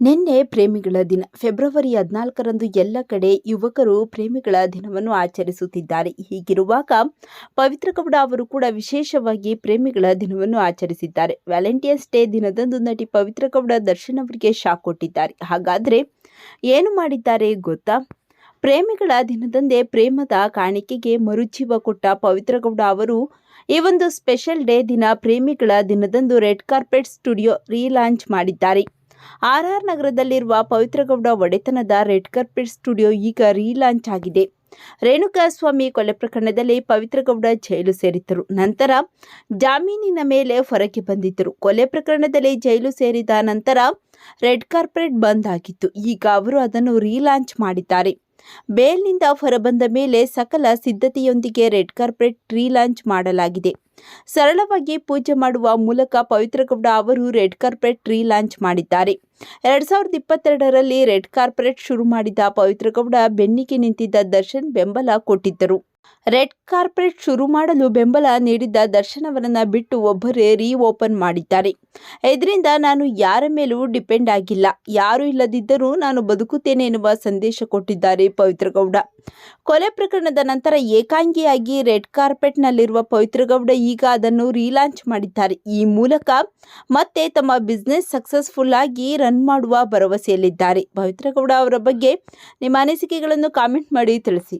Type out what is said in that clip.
ನಿನ್ನೆ ಪ್ರೇಮಿಗಳ ದಿನ. ಫೆಬ್ರವರಿ ಹದಿನಾಲ್ಕರಂದು ಎಲ್ಲ ಕಡೆ ಯುವಕರು ಪ್ರೇಮಿಗಳ ದಿನವನ್ನು ಆಚರಿಸುತ್ತಿದ್ದಾರೆ. ಹೀಗಿರುವಾಗ ಪವಿತ್ರ ಗೌಡ ಅವರು ಕೂಡ ವಿಶೇಷವಾಗಿ ಪ್ರೇಮಿಗಳ ದಿನವನ್ನು ಆಚರಿಸಿದ್ದಾರೆ. ವ್ಯಾಲೆಂಟೈನ್ಸ್ ಡೇ ದಿನದಂದು ನಟಿ ಪವಿತ್ರ ಗೌಡ ದರ್ಶನ್ ಅವರಿಗೆ ಶಾಕ್ ಕೊಟ್ಟಿದ್ದಾರೆ. ಹಾಗಾದರೆ ಏನು ಮಾಡಿದ್ದಾರೆ ಗೊತ್ತಾ? ಪ್ರೇಮಿಗಳ ದಿನದಂದೇ ಪ್ರೇಮದ ಕಾಣಿಕೆಗೆ ಮರುಜೀವ ಕೊಟ್ಟ ಪವಿತ್ರ ಗೌಡ ಅವರು ಈ ಒಂದು ಸ್ಪೆಷಲ್ ಡೇ ದಿನ ಪ್ರೇಮಿಗಳ ದಿನದಂದು ರೆಡ್ ಕಾರ್ಪೆಟ್ ಸ್ಟುಡಿಯೋ ರೀಲಾಂಚ್ ಮಾಡಿದ್ದಾರೆ. ಆರ್ ಆರ್ ನಗರದಲ್ಲಿರುವ ಪವಿತ್ರಗೌಡ ಒಡೆತನದ ರೆಡ್ ಕಾರ್ಪೆಟ್ ಸ್ಟುಡಿಯೋ ಈಗ ರೀಲಾಂಚ್ ಆಗಿದೆ. ರೇಣುಕಾಸ್ವಾಮಿ ಕೊಲೆ ಪ್ರಕರಣದಲ್ಲಿ ಪವಿತ್ರಗೌಡ ಜೈಲು ಸೇರಿದ್ದರು. ನಂತರ ಜಾಮೀನಿನ ಮೇಲೆ ಹೊರಗೆ ಬಂದಿದ್ದರು. ಕೊಲೆ ಪ್ರಕರಣದಲ್ಲಿ ಜೈಲು ಸೇರಿದ ನಂತರ ರೆಡ್ ಕಾರ್ಪೆಟ್ ಬಂದ್ ಆಗಿತ್ತು. ಈಗ ಅವರು ಅದನ್ನು ರೀಲಾಂಚ್ ಮಾಡಿದ್ದಾರೆ. ಬೇಲ್ನಿಂದ ಹೊರಬಂದ ಮೇಲೆ ಸಕಲ ಸಿದ್ಧತೆಯೊಂದಿಗೆ ರೆಡ್ ಕಾರ್ಪೆಟ್ ಲಾಂಚ್ ಮಾಡಲಾಗಿದೆ. ಸರಳವಾಗಿ ಪೂಜೆ ಮಾಡುವ ಮೂಲಕ ಪವಿತ್ರಗೌಡ ಅವರು ರೆಡ್ ಕಾರ್ಪೆಟ್ ಟ್ರೀ ಲಾಂಚ್ ಮಾಡಿದ್ದಾರೆ. ಎರಡ್ ಸಾವಿರದ ಇಪ್ಪತ್ತೆರಡರಲ್ಲಿ ರೆಡ್ ಕಾರ್ಪೆಟ್ ಶುರು ಮಾಡಿದ ಪವಿತ್ರಗೌಡ ಬೆನ್ನಿಗೆ ನಿಂತಿದ್ದ ದರ್ಶನ್ ಬೆಂಬಲ ಕೊಟ್ಟಿದ್ದರು. ರೆಡ್ ಕಾರ್ಪೆಟ್ ಶುರು ಮಾಡಲು ಬೆಂಬಲ ನೀಡಿದ್ದ ದರ್ಶನ್ ಅವರನ್ನ ಬಿಟ್ಟು ಒಬ್ಬರೇ ರೀ ಓಪನ್ ಮಾಡಿದ್ದಾರೆ. ಇದರಿಂದ ನಾನು ಯಾರ ಮೇಲೂ ಡಿಪೆಂಡ್ ಆಗಿಲ್ಲ. ಯಾರು ಇಲ್ಲದಿದ್ದರೂ ನಾನು ಬದುಕುತ್ತೇನೆ ಎನ್ನುವ ಸಂದೇಶ ಕೊಟ್ಟಿದ್ದಾರೆ ಪವಿತ್ರಗೌಡ. ಕೊಲೆ ಪ್ರಕರಣದ ನಂತರ ಏಕಾಂಗಿಯಾಗಿ ರೆಡ್ ಕಾರ್ಪೆಟ್ನಲ್ಲಿರುವ ಪವಿತ್ರಗೌಡ ಈಗ ಅದನ್ನು ರೀಲಾಂಚ್ ಮಾಡಿದ್ದಾರೆ. ಈ ಮೂಲಕ ಮತ್ತೆ ತಮ್ಮ ಬಿಸ್ನೆಸ್ ಸಕ್ಸಸ್ಫುಲ್ ಆಗಿ ರನ್ ಮಾಡುವ ಭರವಸೆಯಲ್ಲಿದ್ದಾರೆ. ಪವಿತ್ರಗೌಡ ಅವರ ಬಗ್ಗೆ ನಿಮ್ಮ ಅನಿಸಿಕೆಗಳನ್ನು ಕಾಮೆಂಟ್ ಮಾಡಿ ತಿಳಿಸಿ.